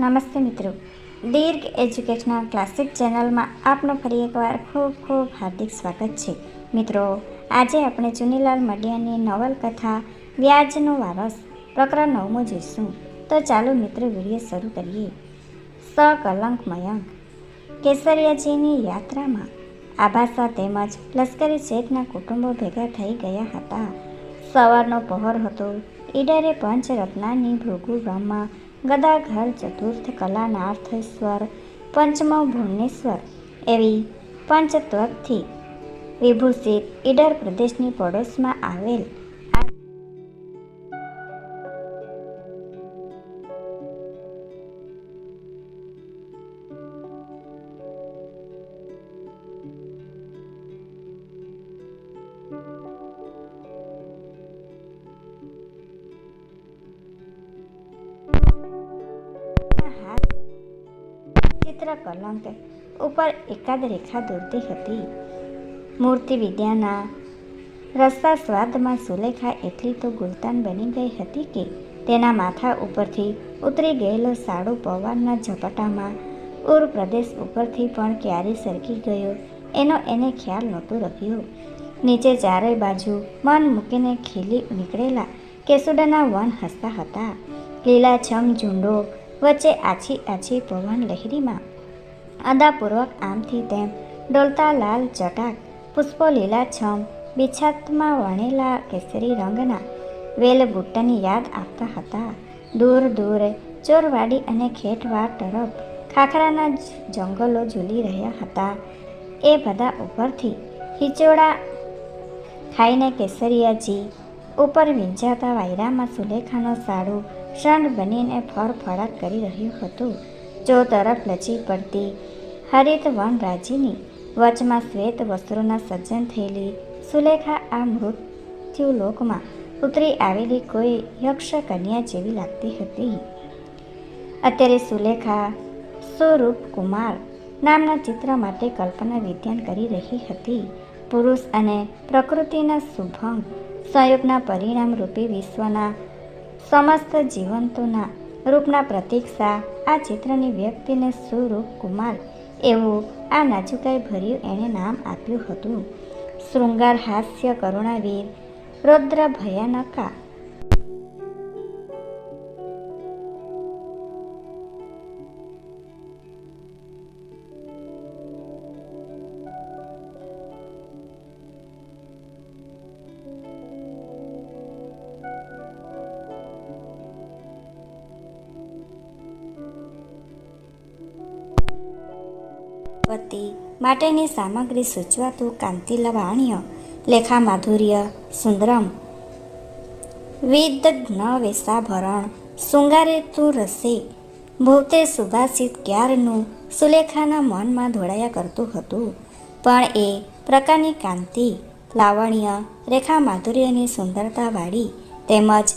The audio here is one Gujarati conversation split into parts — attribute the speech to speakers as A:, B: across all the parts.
A: નમસ્તે મિત્રો. દીર્ઘ એજ્યુકેશનલ ક્લાસિક ચેનલમાં આપનું ફરી એકવાર ખૂબ ખૂબ હાર્દિક સ્વાગત છે. મિત્રો, આજે આપણે ચુનીલાલ મડિયાની નવલકથા વ્યાજનો વારસ પ્રકરણ નવમું જોઈશું. તો ચાલો મિત્રો વીડિયો શરૂ કરીએ. સકલંક મયંક. કેસરિયાજીની યાત્રામાં આભાસા તેમજ લશ્કરી શેઠના કુટુંબો ભેગા થઈ ગયા હતા. સવારનો પહોર હતો. ઈડરે પંચરત્નાની ભૃગુ ગામમાં ગદાઘર ચતુર્થ કલાનાર્થેશ્વર પંચમો ભુવનેશ્વર એવી પંચત્વથી વિભૂષિત ઈડર પ્રદેશની પડોશમાં આવેલ ચિત્ર કલંક ઉપર એકાદ રેખા દોરતી હતી. મૂર્તિ વિદ્યાના રસ્તા સ્વાદમાં સુલેખા એટલી તો ગુલતાન બની ગઈ હતી કે તેના માથા ઉપરથી ઉતરી ગયેલો સાડો પવનના ઝપટામાં ઉર પ્રદેશ ઉપરથી પણ ક્યારે સરકી ગયો એનો એને ખ્યાલ નહોતો રહ્યો. નીચે ચારેય બાજુ મન મૂકીને ખીલી નીકળેલા કેસુડાના વન હસતા હતા. લીલાછમ ઝુંડો વચ્ચે આછી આછી પવન લહેરીમાં અદાપૂર્વક આમથી તેમ ડોલતા લાલ ચટાક પુષ્પો લીલાછમ બિછાતમાં વણેલા કેસરી રંગના વેલબુટ્ટની યાદ આપતા હતા. દૂર દૂર ચોરવાડી અને ખેટવાડ તરફ ખાખરાના જંગલો ઝૂલી રહ્યા હતા. એ બધા ઉપરથી હિચોડા ખાઈને કેસરિયાજી ઉપર વીંજાતા વાયરામાં સુલેખાનો સાડું શણ બનીને ફળફળાટ કરી રહ્યું હતું. ચો તરફ લચી પડતી હરિત વનરાજીની વચમાં શ્વેત વસ્ત્રોના સજ્જન થયેલી સુલેખા આ મૃત્યુલોકમાં ઉતરી આવેલી કોઈ યક્ષ કન્યા જેવી લાગતી હતી. અત્યારે સુલેખા સુરૂપ કુમાર નામના ચિત્ર માટે કલ્પના વિદ્યાન કરી રહી હતી. પુરુષ અને પ્રકૃતિના શુભંગ સંયોગના પરિણામ રૂપી વિશ્વના સમસ્ત જીવંતોના રૂપના પ્રતીક્ષા આ ચિત્રની વ્યક્તિને સુરૂપ કુમાર એવું. આ નાજુકાઈ ભર્યું એણે નામ આપ્યું હતું. શૃંગાર હાસ્ય કરુણાવીર. રૌદ્ર ભયાનકા માટેની સામગ્રી સૂચવાતું કાંતિ લવાણ્ય, લેખા માધુર્ય, સુંદરમ વિદગ્ન વેશાભરણ, શૃંગારે તું રસે, ભૂતે સુભાષિત ક્યારનું, સુલેખાના મનમાં ધોળાયા કરતું હતું. પણ એ પ્રકારની કાંતિ, લાવણ્ય, રેખા માધુર્યની સુંદરતાવાળી, તેમજ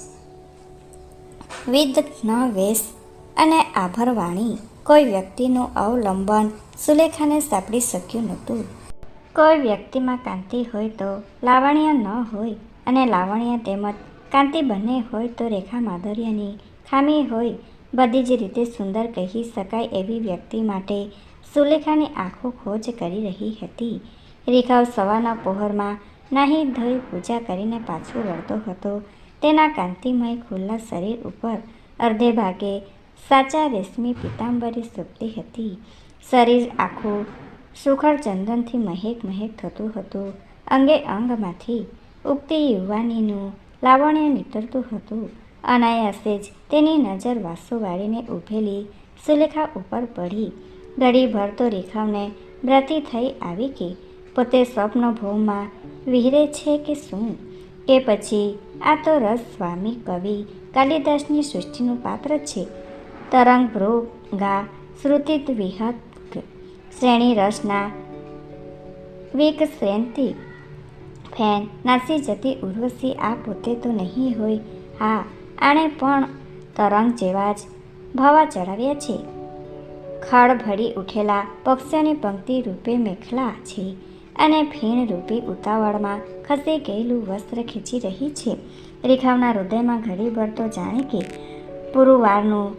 A: વિદગ્ન વેશ અને આભરવાણી કોઈ વ્યક્તિનું અવલંબન સુલેખાને સાંપડી શક્યું નહોતું. કોઈ વ્યક્તિમાં કાંતિ હોય તો લાવણ્ય ન હોય અને લાવણ્ય તેમજ કાંતિ બંને હોય તો રેખા માધુર્યની ખામી હોય. બધી જ રીતે સુંદર કહી શકાય એવી વ્યક્તિ માટે સુલેખાની આંખો ખોજ કરી રહી હતી. રેખાઓ સવારના પહોરમાં નાહી ધોઈ પૂજા કરીને પાછો વળતો હતો. તેના કાંતિમય ખુલ્લા શરીર ઉપર અર્ધે ભાગે સાચા રેશમી પીતાંબરી સૂપતી હતી. શરીર આખું સુખડ ચંદનથી મહેક મહેક થતું હતું. અંગે અંગમાંથી ઉગતી યુવાનીનું લાવણ્ય નીતરતું હતું. અનાયાસે જ તેની નજર વાસો વાળીને ઊભેલી સુલેખા ઉપર પડી. ઘડીભર તો રેખાવને વ્રતી થઈ આવી કે પોતે સ્વપ્ન ભોગમાં વિહરે છે કે શું? કે પછી આ તો રસ સ્વામી કવિ કાલિદાસની સૃષ્ટિનું પાત્ર છે. તરંગ ભૃગા શ્રુતિત વિહત શ્રેણી રસના વિક શ્રેંતિ ફેન નાસી જતી ઉર્વશી આ પોતે તો નહીં હોય. હા, આણે પણ તરંગ જેવા જ ભવા ચડાવ્યા છે. ખળભળી ઉઠેલા પક્ષીઓની પંક્તિ રૂપે મેખલા છે અને ફીણ રૂપી ઉતાવળમાં ખસી ગયેલું વસ્ત્ર ખેંચી રહી છે. રેખાવના હૃદયમાં ઘડી તો જાણે કે પુરુવારનું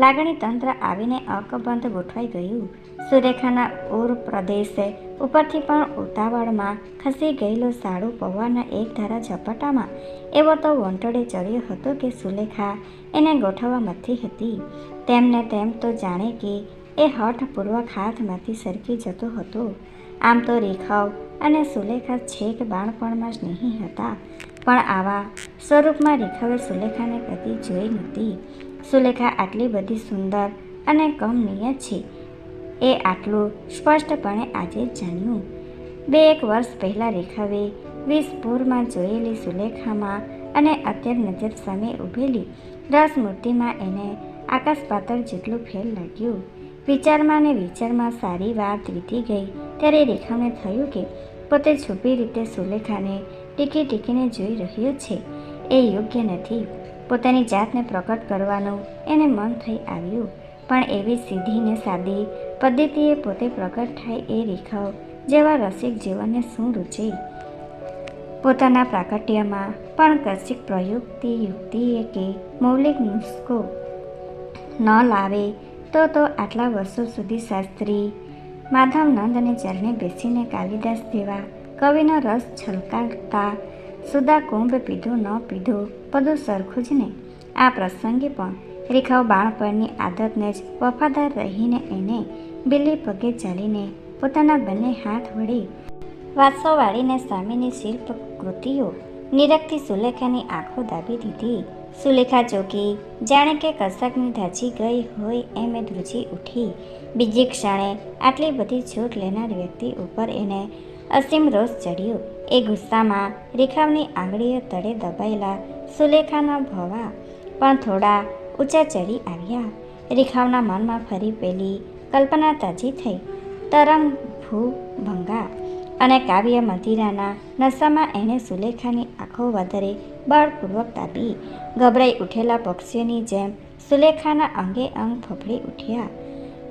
A: લાગણી તંત્ર આવીને અકબંધ ગોઠવાઈ ગયું. સુરેખાના ઉર પ્રદેશે ઉપરથી પણ ઉતાવળમાં ખસી ગયેલો સાડુ પૌવાના એક ધારા ઝપાટામાં એવો તો વંટોળે ચડ્યો હતો કે સુલેખા એને ગોઠવવા મથી હતી. તેમને તેમ તો જાણે કે એ હઠપૂર્વક હાથમાંથી સરકી જતો હતો. આમ તો રેખાવ અને સુલેખા છેક બાળપણમાં સ્નેહી હતા, પણ આવા સ્વરૂપમાં રેખાવે સુલેખાને કદી જોઈ નહોતી. સુલેખા આટલી બધી સુંદર અને કમનીય છે. એ આટલું સ્પષ્ટપણે આજે જાણ્યું. બે એક વર્ષ પહેલાં રેખાવે વિસપુરમાં જોયેલી સુલેખામાં અને અત્યારે નજર સામે ઊભેલી રસમૂર્તિમાં એને આકાશ પાતળ જેટલું ફેર લાગ્યું. વિચારમાં ને વિચારમાં સારી વાત વીતી ગઈ, ત્યારે રેખાને થયું કે પોતે છુપી રીતે સુલેખાને ટીકી ટીકીને જોઈ રહ્યો છે. એ યોગ્ય નથી. પોતાની જાતને પ્રકટ કરવાનું એને મન થઈ આવ્યું. પણ એવી સીધી ને સાદી પદ્ધતિએ પોતે પ્રગટ થાય એ રેખાઓ જેવા રસિક જીવનને શું રૂચે? પોતાના પ્રાકટ્યમાં પણ કશીક પ્રયુક્તિ યુક્તિએ કે મૌલિક નુસ્ખો ન લાવે તો તો આટલા વર્ષો સુધી શાસ્ત્રી માધવ નંદને ચરણે બેસીને કાલિદાસ જેવા કવિનો રસ છલકાતા સુદા કુંભ પીધું ન પીધું બધું સરખું જ ને? આ પ્રસંગે પણ રેખાઓ બાળપણની આદતને જ વફાદાર રહીને એને બિલ્લી પગે ચાલીને પોતાના બંને હાથ વડે વાસો વાળીને સ્વામીની શિલ્પ કૃતિઓ નિરખતી સુલેખાની આંખો દાબી દીધી. સુલેખા ચોકી, જાણે કે કસકની ધાજી ગઈ હોય એમ એ ધ્રુજી ઉઠી. બીજી ક્ષણે આટલી બધી છૂટ લેનાર વ્યક્તિ ઉપર એને અસીમ રોષ ચડ્યો. એ ગુસ્સામાં રેખાવની આંગળીઓ તળે દબાયેલા સુલેખાના ભવા પણ થોડા ઊંચા ચડી આવ્યા. રેખાવના મનમાં ફરી પેલી કલ્પના તાજી થઈ. તરંગ, ભૂ ભંગા અને કાવ્ય મધિરાના નશામાં એણે સુલેખાની આંખો વધારે બળપૂર્વક તાપી ગભરાઈ ઉઠેલા પક્ષીઓની જેમ સુલેખાના અંગે અંગ ફફડી ઉઠ્યા.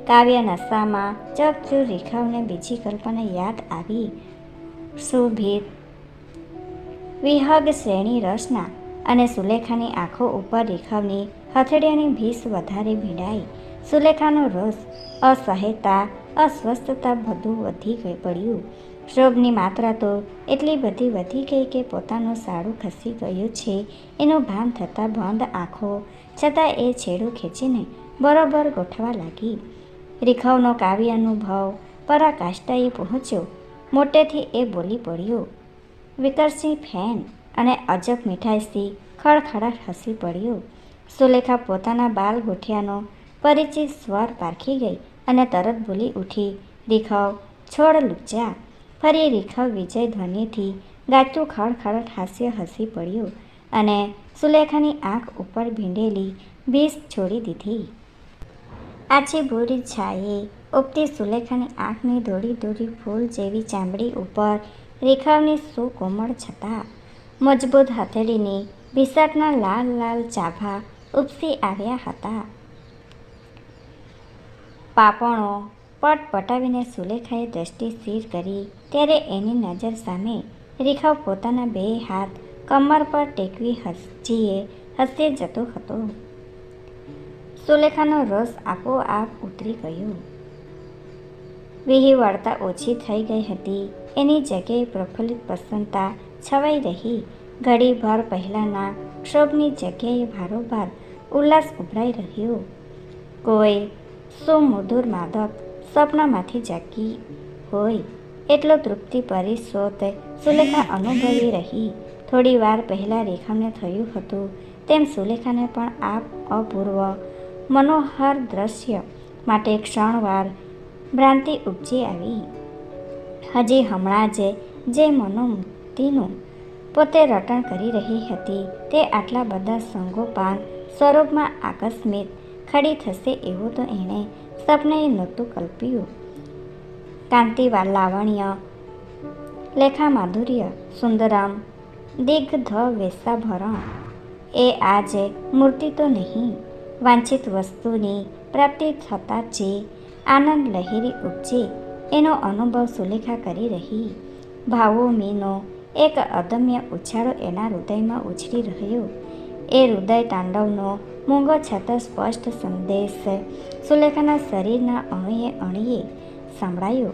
A: કાવ્ય નશામાં ચકચૂર રેખાઓને બીજી કલ્પના યાદ આવી. સુભીત વિહગ શ્રેણી રસના અને સુલેખાની આંખો ઉપર રેખાવની હથેળીઓની ભીસ વધારે ભીડાઈ સુલેખાનો રસ અસહ્યતા, અસ્વસ્થતા બધું વધી ગઈ પડ્યું. ક્ષોભની માત્રા તો એટલી બધી વધી ગઈ કે પોતાનું સાડું ખસી ગયું છે. એનું ભાન થતાં બંધ આંખો, છતાં એ છેડું ખેંચીને બરોબર ગોઠવા લાગી. રીખવનો કાવ્ય અનુભવ પરાકાષ્ઠાએ પહોંચ્યો. મોટેથી એ બોલી પડ્યો, વિકરસિંહ ફેન અને અજબ મીઠાઈથી ખડખડાટ હસી પડ્યો. સુલેખા પોતાના બાલ ગોઠિયાનો પરિચિત સ્વર પારખી ગઈ અને તરત બોલી ઉઠી રીખવ છોડ લુચ્યા. ફરી રીખવ વિજય ધ્વનિથી ગાતું ખડખડ હાસ્ય હસી પડ્યું અને સુલેખાની આંખ ઉપર ભીંડેલી ભીસ છોડી દીધી. આછી ભૂરી છાયે ઉપતી સુલેખાની આંખની દોડી દોડી ફૂલ જેવી ચામડી ઉપર રેખાઓની સુકોમળ છતાં મજબૂત હથેળીની વિસટના લાલ લાલ ચાભા ઉપસી આવ્યા હતા. પાપણો પટ પટાવીને સુલેખાએ દ્રષ્ટિ સ્થિર કરી. ત્યારે એની નજર સામે રેખાવ પોતાના બે હાથ કમર પર ટેકવી હસીએ હસીએ જતો હતો. સુલેખાનો રસ આપોઆપ ઉતરી ગયો. વિહીવળતા ઓછી થઈ ગઈ હતી. એની જગ્યાએ પ્રફુલ્લિત પ્રસન્નતા છવાઈ રહી. ઘડીભર પહેલાંના ક્ષોભની જગ્યાએ ભારોભાર ઉલ્લાસ ઉભરાઈ રહ્યો. કોઈ સુમધુર માદક સ્વપ્નમાંથી જાગી હોય એટલો તૃપ્તિ પરિશોત સુલેખા અનુભવી રહી. થોડી વાર પહેલાં રેખાને થયું હતું, તેમ સુલેખાને પણ આ અપૂર્વ મનોહર દ્રશ્ય માટે ક્ષણવાર ભ્રાંતિ ઉપજી આવી. હજી હમણાં જ જે મનોમુક્તિનું પોતે રટણ કરી રહી હતી, તે આટલા બધા સંગોપાન સ્વરૂપમાં આકસ્મિક ખડી થશે એવું તો એણે સપને નહોતું કલ્પ્યું. કાંતિવાલ લાવણ્ય, લેખા માધુર્ય, સુંદરમ, દિગ્ધ વેશાભરણ, એ આજે મૂર્તિ તો નહીં, વાંછિત વસ્તુની પ્રાપ્તિ થતાં જે આનંદ લહેરી ઉપજે, એનો અનુભવ સુલેખા કરી રહી. ભાવો મીનો એક અદમ્ય ઉછાળો એના હૃદયમાં ઉછળી રહ્યો. એ હૃદય તાંડવનો મૂંગો છતાં સ્પષ્ટ સંદેશ સુલેખાના શરીરના અણીએ અણીએ સંભળાયો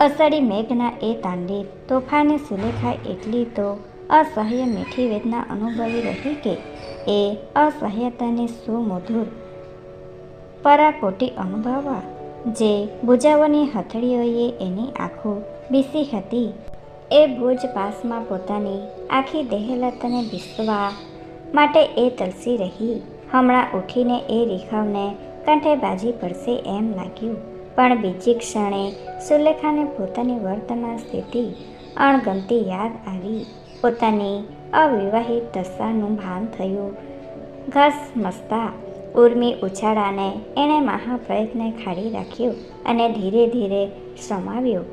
A: અસડી મેઘના એ તાંડી તોફાને સુલેખા એટલી તો અસહ્ય મીઠી વેદના અનુભવી રહી કે? એ અસહ્યતાને સુમધુર પરાકોટી અનુભવવા. જે ભુજાઓની હથળીઓએ એની આંખો બીસી હતી. એ ભુજ પાસમાં પોતાની આખી દેહલતને બીસવા માટે એ તલસી રહી. હમણાં ઉઠીને એ રેખાવને કાંઠે બાજી પડશે એમ લાગ્યું. પણ બીજી ક્ષણે સુલેખાને પોતાની વર્તમાન સ્થિતિ અણગમતી યાદ આવી. પોતાની અવિવાહિત દશાનું ભાન થયું. ઘસ મસ્તા ઉર્મી ઉછાળાને એણે મહાપ્રયત્ને ખાડી રાખ્યો અને ધીરે ધીરે શ્રમાવ્યો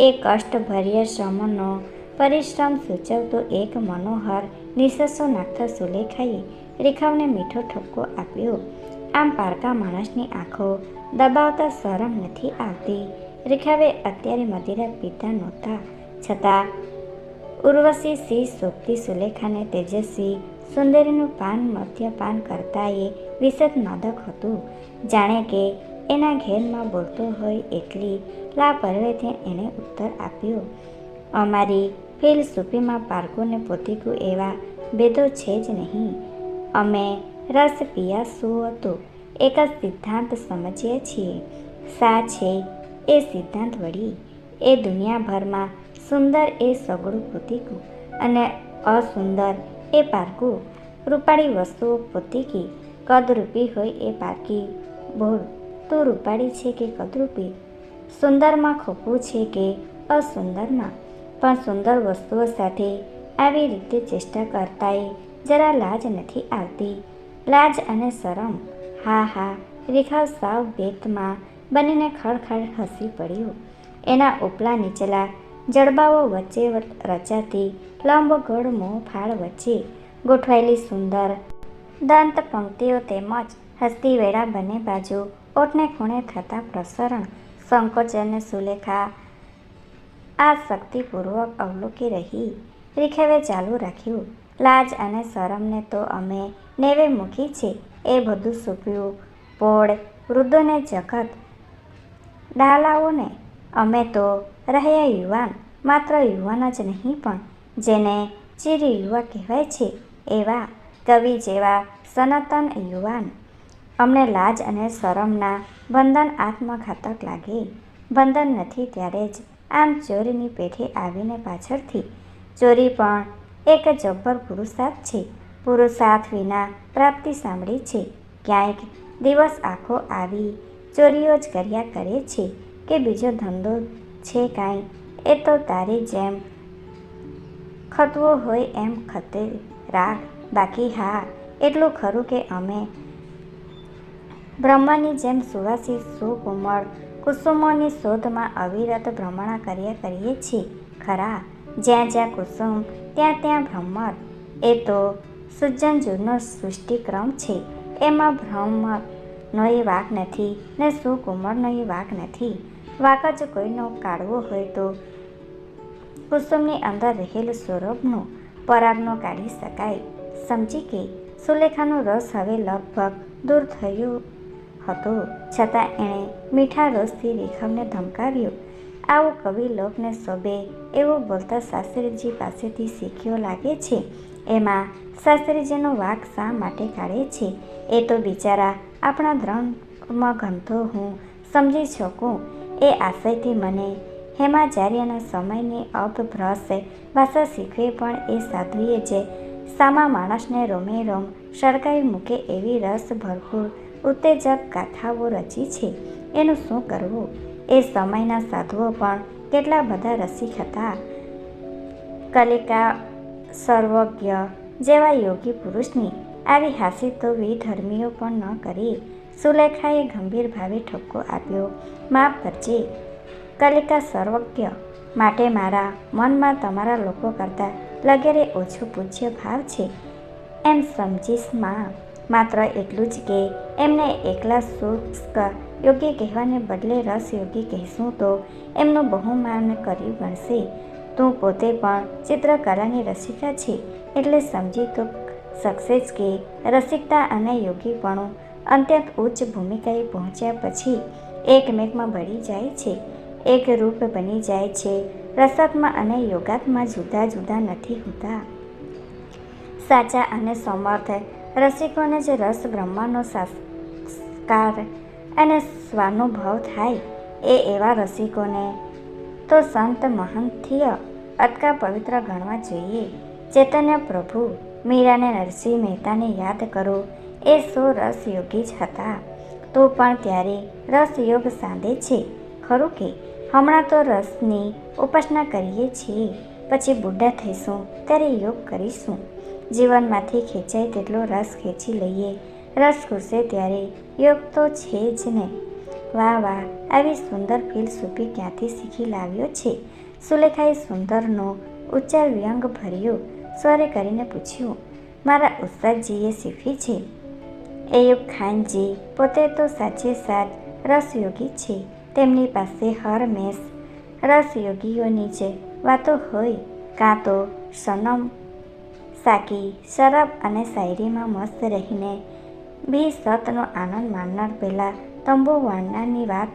A: એ કષ્ટભર્ય શ્રમનો પરિશ્રમ સૂચવતો એક મનોહર નિસસો નાખતા સુલેખાએ રેખાવને મીઠો ઠપકો આપ્યો. આમ પારકા માણસની આંખો દબાવતા શરમ નથી આવતી. રેખાવે અત્યારે મદિરા પીતા નહોતા. છતાં ઉર્વશી સિંહ શોભતી સુલેખાને તેજસ્વી સુંદરીનું પાન, મદ્યપાન કરતા એ વિશદ માદક હતું. જાણે કે એના ઘેરમાં બોલતો હોય એટલી લાપરવેથી એણે ઉત્તર આપ્યો. અમારી ફિલસૂફીમાં પારકુને પોતીકું એવા ભેદો છે જ નહીં. અમે રસ પિયા શું હતું. એક જ સિદ્ધાંત સમજીએ છીએ. સા છે એ સિદ્ધાંત વળી. એ દુનિયાભરમાં સુંદર એ સગળું પોતીકું અને અસુંદર એ પારકું. રૂપાળી વસ્તુઓ પોતીકી. કદરૂપી હોય એ પારકી. બોલ, તું રૂપાળી છે કે કદરૂપી? સુંદરમાં ખોખું છે કે અસુંદરમાં? પણ સુંદર વસ્તુઓ સાથે આવી રીતે ચેષ્ટા કરતાએ જરા લાજ નથી આવતી. લાજ અને શરમ, હા હા રેખા સાવ બેતમાં બનીને ખડખડ હસી પડ્યું. એના ઉપલા નીચલા જડબાઓ વચ્ચે રચાતી લંબગોળ મોં ફાળ વચ્ચે ગોઠવાયેલી સુંદર દંત પંક્તિઓ તેમજ હસ્તી વેળા બંને બાજુ ઓટને ખૂણે થતા પ્રસરણ, સંકોચ અને સુલેખા આ શક્તિપૂર્વક અવલોકી રહી. રીખેવે ચાલુ રાખ્યું. લાજ અને શરમને તો અમે નેવે મૂકી છે. એ બધું સૂપ્યું. પોળ, વૃદ્ધોને જગત ડાલાઓને અમે તો રહ્યા યુવાન, માત્ર યુવાન જ નહીં પણ જેને ચીર યુવા કહેવાય છે, એવા કવિ જેવા સનાતન યુવાન. અમને લાજ અને શરમના બંધન આત્મઘાતક લાગે. બંધન નથી ત્યારે જ આમ ચોરીની પેઠે આવીને પાછળથી ચોરી પણ એક જબ્બર પુરુષાર્થ છે. પુરુષાર્થ વિના પ્રાપ્તિ સાંભળી છે. ક્યાંક દિવસ આખો આવી ચોરીઓ જ કર્યા કરે છે કે બીજો ધંધો છે કાંઈ? એ તો તારી જેમ ખતવો હોય એમ ખતે રાખ. બાકી હા, એટલું ખરું કે અમે બ્રહ્માની જેમ સુવાસી સુકુમળ કુસુમોની શોધમાં અવિરત ભ્રમણા કર્યા કરીએ છીએ. ખરા, જ્યાં જ્યાં કુસુમ, ત્યાં ત્યાં ભ્રમર. એ તો સુજ્જનજુનો સૃષ્ટિક્રમ છે. એમાં ભ્રમરનો એ વાક નથી ને સુકુમરનો એ વાક નથી. વાક જ કોઈનો કાઢવો હોય તો કુસુમની અંદર રહેલું સ્વરૂપનું પરાગનો કાઢી શકાય. સમજી કે સુલેખાનો રસ હવે લગભગ દૂર થયો હતો. છતાં એણે મીઠા રસથી રેખમને ધમકાવ્યો. આવો કવિ લોકને શોભે એવો બોલતા શાસ્ત્રીજી પાસેથી શીખ્યો લાગે છે. એમાં શાસ્ત્રીજીનો વાક શા માટે કાઢે છે? એ તો બિચારા આપણા ધર્મમાં ગમતો હું સમજી શકું. એ આશયથી મને હેમાચાર્યના સમયની અપભ્રસ ભાષા શીખવે પણ એ સાધ્વીએ જે સામા માણસને રોમે રોમ સળગાવી મૂકે એવી રસ ભરપૂર ઉત્તેજક ગાથાઓ રચી છે. એનું શું કરવું? એ સમયના સાધુઓ પણ કેટલા બધા રસિક હતા. કલિકા, સર્વજ્ઞ જેવા યોગી પુરુષની આવી હાસી તો વિધર્મીઓ પણ ન કરી. સુલેખાએ ગંભીર ભાવે ઠપકો આપ્યો. માફ કરજે, કલિકા સર્વજ્ઞ, માટે મારા મનમાં તમારા લોકો કરતાં લગેરે ઓછો પૂજ્ય ભાવ છે. એમ સમજીશ, માં. માત્ર એટલું જ કે એમને એકલા શુષ્ક યોગી કહેવાને બદલે રસ યોગી કહેશું તો એમનું બહુમાન કર્યું ગણશે. તું પોતે પણ ચિત્રકલાની રસિકા છે એટલે સમજી તો શકશે જ કે રસિકતા અને યોગીપણું અત્યંત ઉચ્ચ ભૂમિકાએ પહોંચ્યા પછી એકમેકમાં ભળી જાય છે. એક રૂપ બની જાય છે. રસાત્મા અને યોગાત્મા જુદા જુદા નથી હોતા. સાચા અને સમર્થ રસિકોને જે રસ, બ્રહ્માનો સંસ્કાર અને સ્વાનુભવ થાય એ એવા રસિકોને તો સંત મહંતીય અટકા પવિત્ર ગણવા જોઈએ. ચેતન્ય પ્રભુ મીરાને નરસિંહ મહેતાને યાદ કરો, એ સો રસ યોગી જ હતા. તો પણ ત્યારે રસયોગ સાંધે છે. ખરું કે? હમણાં તો રસની ઉપાસના કરીએ છીએ. પછી બુઢા થઈશું, ત્યારે યોગ કરીશું. જીવનમાંથી ખેંચાય તેટલો રસ ખેંચી લઈએ. રસ ખૂટશે ત્યારે, યોગ તો છે જ ને. વાહ વાહ, આવી સુંદર ફિલસૂફી ક્યાંથી શીખી લાવ્યો છે? સુલેખાએ સુંદરનો, ઉચ્ચાર વ્યંગ ભર્યો. સ્વરે કરીને પૂછ્યું, મારા ઉસ્તાદજીએ શીખી છે? એયુબ ખાનજી પોતે તો સાચે સાચ રસયોગી છે. તેમની પાસે હરમેશ રસયોગીઓની જે વાતો હોય, કાં તો સનમ સાકી શરાબ અને શાયરીમાં મસ્ત રહીને બી સતનો આનંદ માણનાર પહેલાં તંબુ વાળનારની વાત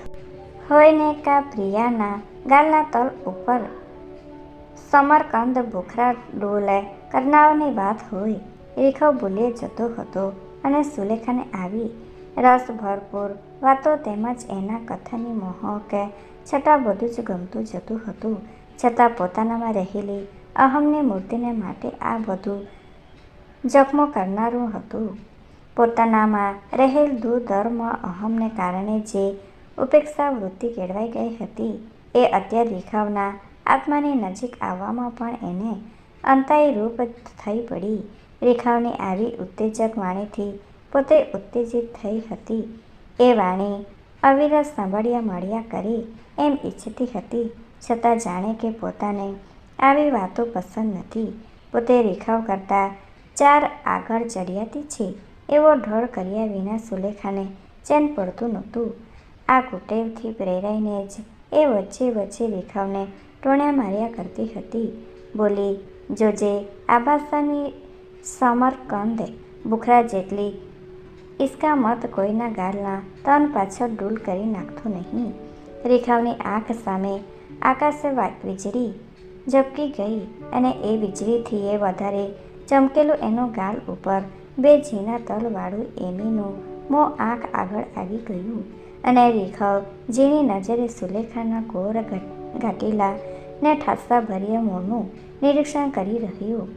A: હોય ને કા પ્રિયાના ગાલના તલ ઉપર સમરકંદ ભૂખરા ડોલે કરનારની વાત હોય રેખો ભૂલે જતો હતો અને સુલેખાને આવી રસ ભરપૂર વાતો તેમજ એના કથનની મોહ કે છતાં બધું જ ગમતું જતું હતું. છતાં પોતાનામાં રહેલી અહમની મૂર્તિને માટે આ બધું જખમો કરનારું હતું. પોતાનામાં રહેલ દુર્ધર્મ અહમને કારણે જે ઉપેક્ષા વૃત્તિ કેળવાઈ ગઈ હતી, એ અત્યારે દેખાવના આત્માની નજીક આવવામાં પણ એને અંતાઈ રૂપ થઈ પડી. રેખાવની આવી ઉત્તેજક વાણીથી પોતે ઉત્તેજિત થઈ હતી. એ વાણી અવિરત સાંભળ્યા મળ્યા કરી એમ ઈચ્છતી હતી, છતાં જાણે કે પોતાને આવી વાતો પસંદ નથી. પોતે રેખાવ કરતાં ચાર આગળ ચડિયાતી છે. એવો ઢોળ કર્યા વિના સુલેખાને ચેન પડતું નહોતું. આ કુટેવથી પ્રેરાઈને જ એ વચ્ચે વચ્ચે રેખાવને ટોણ્યા માર્યા કરતી હતી. બોલી, જોજે આબાસાની સમરકંદ, બુખરા જેટલી. ઈસકા મત કોઈના ગાલના તન પાછળ ડૂલ કરી નાખતો નહીં. રેખાવની આંખ સામે આકાશે વીજળી. ઝબકી ગઈ અને એ વીજળીથી એ વધારે ચમકેલું એનું ગાલ ઉપર બે ઝીણા તલવાળું એમીનું મોં આંખ આગળ આવી ગયું અને રેખવ ઝીણી નજરે સુલેખાના ગોર ઘાટીલા ને ઠાસા ભર્યા મોંનું નિરીક્ષણ કરી રહ્યું.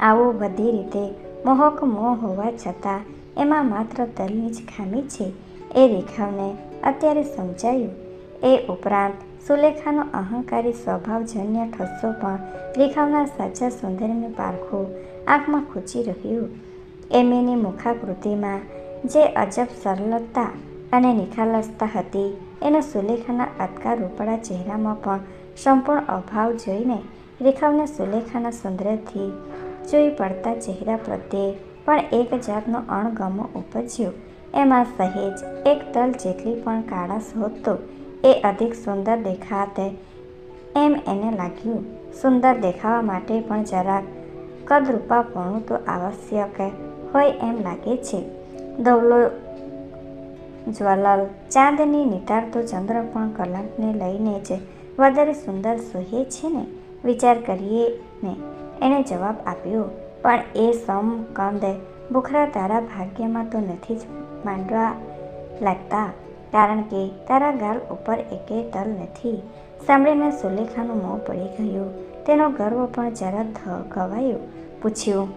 A: આવું બધી રીતે મોહક મોહ હોવા છતાં એમાં માત્ર તલની જ ખામી છે. એ રેખાવને અત્યારે સમજાયું. એ ઉપરાંત સુલેખાનો અહંકારી સ્વભાવજન્ય ઠસ્સો પણ રેખાવના સાચા સુંદરનું પારખું આંખમાં ખૂંચી રહ્યું. એમીની મુખાકૃતિમાં જે અજબ સરળતા અને નિખાલસતા હતી, એનો સુલેખાના અટકા રૂપડા ચહેરામાં પણ સંપૂર્ણ અભાવ જોઈને રેખાવને સુલેખાના સૌંદર્યથી જોઈ પડતા ચહેરા પ્રત્યે પણ એક જાતનો અણગમો ઉપજ્યો. એમાં સહેજ એક તલ જેટલી પણ કાળાશ હોત એ અધિક સુંદર દેખાતે. એમ એને લાગ્યું, સુંદર દેખાવા માટે પણ જરાક કદરૂપાપણું તો આવશ્યક હોય એમ લાગે છે. ધવલો જ્વાલાલ ચાંદની નિતારતો ચંદ્ર પણ કલંકને લઈને જ વધારે સુંદર સોહે છે ને? વિચાર કરીએ ને. એણે જવાબ આપ્યો, પણ એ સમ કંદ બુખરા તારા ભાગ્યમાં તો નથી જ માંડવા લાગતા. કારણ કે તારા ગાલ ઉપર એકે તલ નથી. સાંભળીને સુલેખાનું મોં પડી ગયું. તેનો ગર્વ પણ જરા ગવાયો. પૂછ્યું,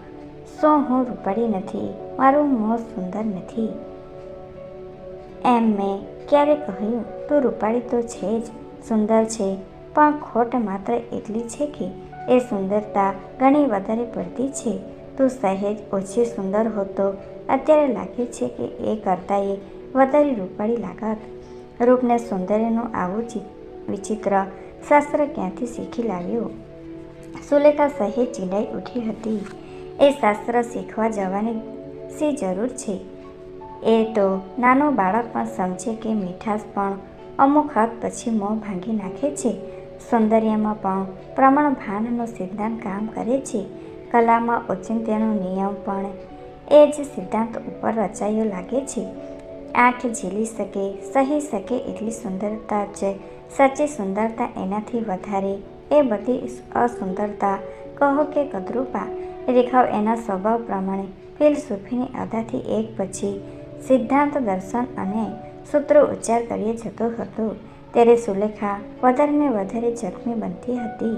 A: શું હું રૂપાળી નથી? મારું મોં સુંદર નથી. એમ મેં ક્યારે કહ્યું, તું રૂપાળી તો છે જ, સુંદર છે, પણ ખોટ માત્ર એટલી છે કે એ સુંદરતા ઘણી વધારે પડતી છે. તું સહેજ ઓછી સુંદર હોતો. અત્યારે લાગે છે કે એ કરતાં વધારે રૂપાળી લાગત. રૂપને સૌંદર્યનું આવું વિચિત્ર શાસ્ત્ર ક્યાંથી શીખી લાવ્યું? સુલેખા સહેજ ચીડાઈ ઉઠી હતી. એ શાસ્ત્ર શીખવા જવાની શી જરૂર છે? એ તો નાનું બાળક પણ સમજે કે મીઠાશ પણ અમુક હદ પછી મોં ભાંગી નાખે છે. સૌંદર્યમાં પણ પ્રમાણ ભાનનો સિદ્ધાંત કામ કરે છે. કલામાં ઓચિંત્યનો નિયમ પણ એ જ સિદ્ધાંત ઉપર રચાયો લાગે છે. આંખ ઝીલી શકે, સહી શકે એટલી સુંદરતા છે સાચી સુંદરતા એનાથી વધારે, એ બધી અસુંદરતા. કહો કે કદરૂપા રેખાઓ એના સ્વભાવ પ્રમાણે ફિલસૂફીની અદાથી એક પછી. સિદ્ધાંત દર્શન અને સૂત્રો ઉચ્ચાર કરીએ જતો હતો. ત્યારે સુલેખા વધારેને વધારે જખમી બનતી હતી.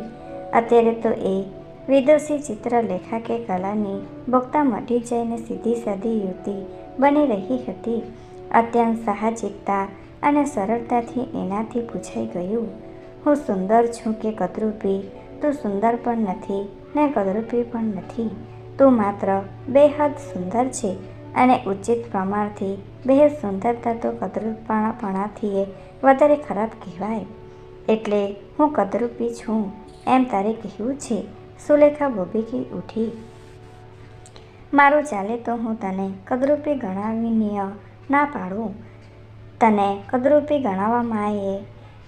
A: અત્યારે તો એ વિદુષી ચિત્રલેખા કે કલાની ભોગતા મટી જઈને સીધી સાદી યુવતી બની રહી હતી. અત્યંત સાહજિકતા અને સરળતાથી એનાથી પૂછાઈ ગયું, હું સુંદર છું કે કદરૂપી? તું સુંદર પણ નથી ને કદરૂપી પણ નથી. તું માત્ર બેહદ સુંદર છે અને ઉચિત પ્રમાણથી બેહદ સુંદરતા તો કદરૂપણાપણાથી વધારે ખરાબ કહેવાય. એટલે હું કદરૂપી છું એમ તારે કહેવું છે? સુલેખા બોબીકી ઉઠી. મારું ચાલે તો હું તને કદરૂપી ગણાવીને ના પાડવું. તને કદરૂપી ગણાવવામાં એ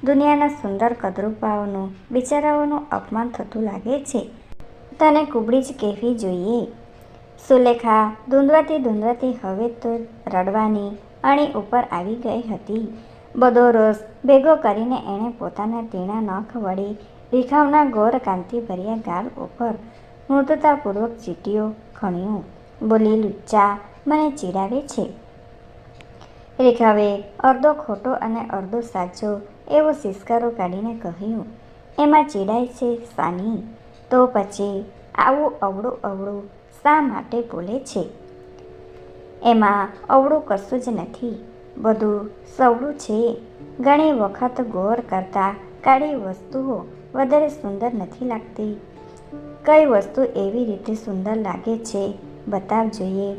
A: દુનિયાના સુંદર કદરૂપાઓનું બિચારાઓનું અપમાન થતું લાગે છે. તને કુબડી જ કહેવી જોઈએ. સુલેખા, ધૂંધવાતી ધૂંધવાતી હવે તો રડવાની અણી ઉપર આવી ગઈ હતી. બધો રોષ ભેગો કરીને એણે પોતાના તીણા નખ વળી રીખાવના ગોર કાંતિભર્યા ગાલ ઉપર મૃદુતાપૂર્વક ચીટીઓ ખણ્યું. બોલી, લુચ્ચા, મને ચીડાવે છે. રેખાવે અડધો ખોટો અને અડધો સાચો એવો સિસ્કારો કાઢીને કહ્યું, એમાં ચીડાય છે સાની. તો પછી આવું અવળું અવળું શા માટે બોલે છે? એમાં અવળું કશું જ નથી. બધું સવળું છે. ઘણી વખત ગોર કરતાં કાળી વસ્તુઓ વધારે સુંદર નથી લાગતી. કઈ વસ્તુ એવી રીતે સુંદર લાગે છે? બતાવ જોઈએ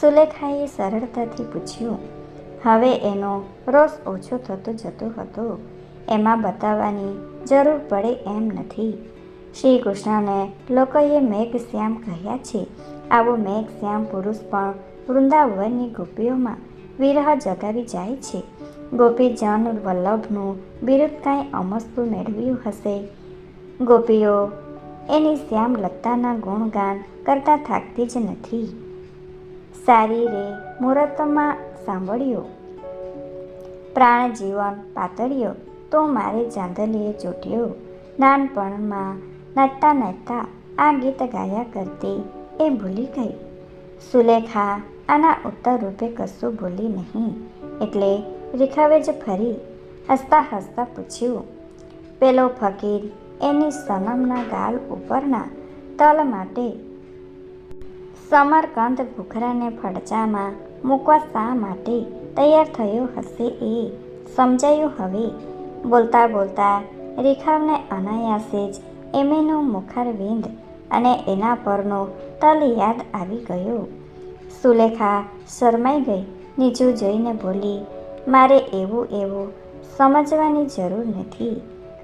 A: સુલેખાએ સરળતાથી પૂછ્યું હવે એનો રોષ ઓછો થતો જતો હતો. એમાં બતાવવાની જરૂર પડે એમ નથી. શ્રી કૃષ્ણને લોકોએ મેઘશ્યામ કહ્યા છે. આવો મેઘશ્યામ પુરુષ પણ વૃંદાવનની ગોપીઓમાં વિરહ જગાવી જાય છે. ગોપીજન વલ્લભનું બિરુદ કાંઈ અમસ્તું મેળવ્યું હશે. ગોપીઓ એની શ્યામ લતાના ગુણગાન કરતાં થાકતી જ નથી. સારી રે મુહૂર્તમાં સાંભળ્યો. પ્રાણ જીવન પાતળ્યો તો મારે ચાંદલીએ ચોટ્યો. નાનપણમાં નાચતા નાચતા આ ગીત ગાયા કરતી એ ભૂલી ગઈ. સુલેખા આના ઉત્તર રૂપે કશું ભૂલી નહીં. એટલે રેખાવે જ ફરી હસતા હસતા પૂછ્યું. પેલો ફકીર એની સનમના ગાલ ઉપરના તલ માટે સમરકંદ ભૂખરાને ફડચામાં મૂકવા શા માટે તૈયાર થયો હશે એ સમજાયું હવે. બોલતા બોલતા રેખાવને અનાયાસે જ એમેનું મુખારવિંદ અને એના પરનો તલ યાદ આવી ગયો. સુલેખા શરમાઈ ગઈ. નીચું જોઈને બોલી, મારે એવું એવું સમજવાની જરૂર નથી.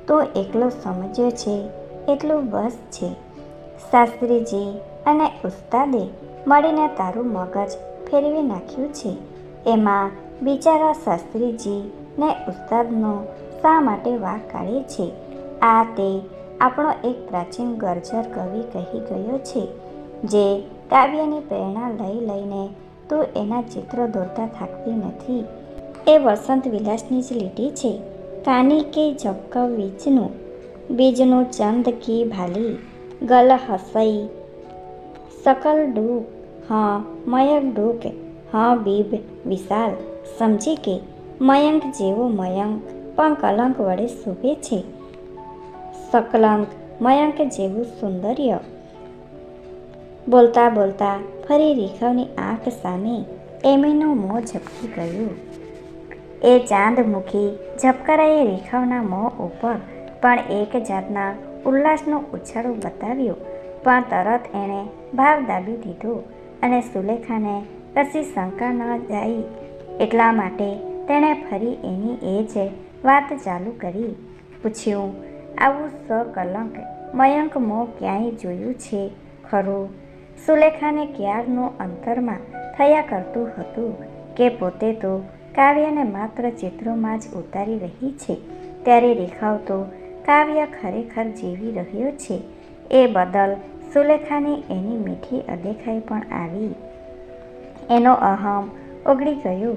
A: તું એકલો સમજ્યો છે, એટલું બસ છે. શાસ્ત્રીજી અને ઉસ્તાદે મળીને તારું મગજ ફેરવી નાખ્યું છે. એમાં બિચારા શાસ્ત્રીજી ને ઉસ્તાદનો શા માટે વાક કાઢે છે? આ તે આપણો એક પ્રાચીન ગર્જર કવિ કહી ગયો છે, જે કાવ્યની પ્રેરણા લઈ લઈને તું એના ચિત્ર દોરતા થાકતી નથી. એ વસંત વિલાસની જ લીટી છે. કાની કે જપક વીજનું? બીજનું ચંદ કી ભાલી? ગલ હસઈ? સકલ ડૂક હા મયંક ઢોકે હા બીબ વિશાલ સમજી કે મયંક જેવો મયંક પણ કલંક વડે શોભે છે સકલંક મયંક જેવું સૌંદર્ય બોલતા બોલતા ફરી રીખવની આંખ સામે એમીનું મોં ઝબકી ગયું એ ચાંદમુખી ઝબકરાએ રેખાવના મોં ઉપર પણ એક જાતના ઉલ્લાસનો ઉછાળો બતાવ્યો, પણ તરત એણે ભાવ દાબી દીધો। અને સુલેખાને કશી શંકા ન જાય એટલા માટે તેણે ફરી એની એ જ વાત ચાલુ કરી. પૂછ્યું, આવું સકલંક મયંક મો ક્યાંય જોયું છે? ખરું? સુલેખાને ક્યારનું અંતરમાં થયા કરતું હતું કે પોતે તો કાવ્યને માત્ર ચિત્રોમાં જ ઉતારી રહી છે? ત્યારે રેખાવ તો કાવ્ય ખરેખર જીવી રહ્યો છે? એ બદલ સુલેખાની એની મીઠી અદેખાઈ પણ આવી. એનો અહમ ઓગળી ગયો.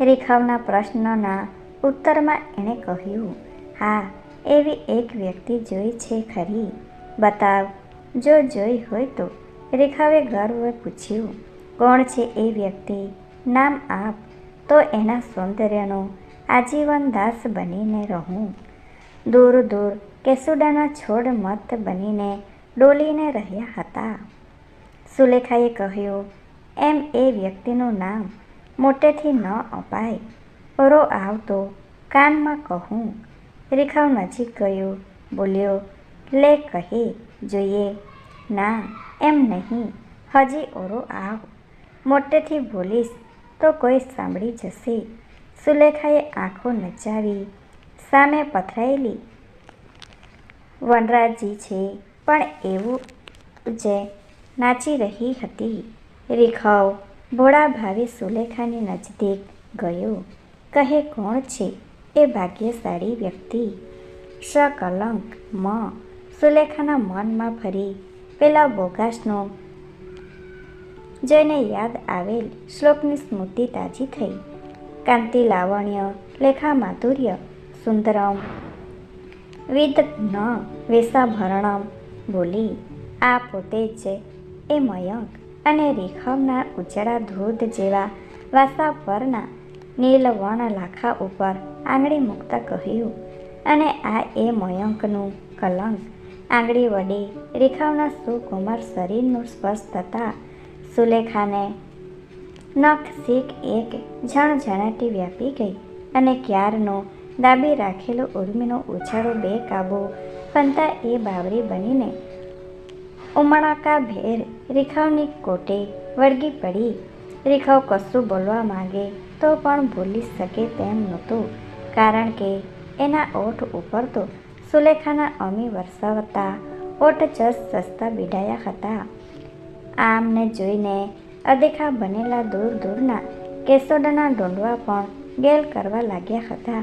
A: રેખાવના પ્રશ્નના ઉત્તરમાં એણે કહ્યું, હા, એવી એક વ્યક્તિ જોઈ છે ખરી. બતાવ, જો જોઈ હોય તો. રેખાવે ગર્વે પૂછ્યું, કોણ છે એ વ્યક્તિ? નામ આપ. તો એના સૌંદર્યનો આજીવન દાસ બનીને રહું. દૂર દૂર કેસુડાના છોડ મત બનીને ડોલીને રહ્યા હતા. સુલેખાએ કહ્યું, એમ એ વ્યક્તિનું નામ મોટેથી ન અપાય. ઓરો આવતો કાનમાં કહું. રેખાવ નજીક ગયો, બોલ્યો, લે કહે, જોઈએ. ના, એમ નહીં. હજી ઓરો આવ. મોટેથી બોલીશ તો કોઈ સાંભળી જશે. સુલેખાએ આંખો નચાવી સામે પથરાયેલી વનરાજી છે. પણ એવું જે નાચી રહી હતી, રેખાઓ ભોળા ભાવે સુલેખાની નજદીક ગયો. કહે, કોણ છે એ ભાગ્યશાળી વ્યક્તિ? સકલંક મ સુલેખાના મનમાં ફરી પેલા બોગાસનો જોઈને યાદ આવેલ શ્લોકની સ્મૃતિ તાજી થઈ. કાંતિ લાવણ્ય, લેખા માધુર્ય, સુંદરમ વિદગ્ન વેશાભરણમ બોલી, આ પોતે જ છે. એ મયંક અને રેખમના ઉજળા ધોધ જેવા વાસા પરના નીલવર્ણ લાખા ઉપર આંગળી મૂકતા કહ્યું, અને આ એ મયંકનું કલંક. આંગળી વડે રેખાવના સુકુમાર શરીરનું સ્પર્શ થતાં સુલેખાને નખ, શીખ એક ઝણઝણાટી વ્યાપી ગઈ અને ક્યારનો દાબી રાખેલો ઉર્મીનો ઉછાળો બે કાબુ બનતા એ બાવરી બનીને ઉમળાકા ભેર રેખાવની કોટે વળગી પડી. રેખાવ કશું બોલવા માંગે તો પણ બોલી શકે તેમ નહોતું, કારણ કે એના ઓઠ ઉપર તો સુલેખાના અમી વરસાવતા ઓઠ જસ સસ્તા બીડાયા હતા. આમને જોઈને અદેખા બનેલા દૂર દૂરના કેસોડાના ડોંડવા પણ ગેલ કરવા લાગ્યા હતા.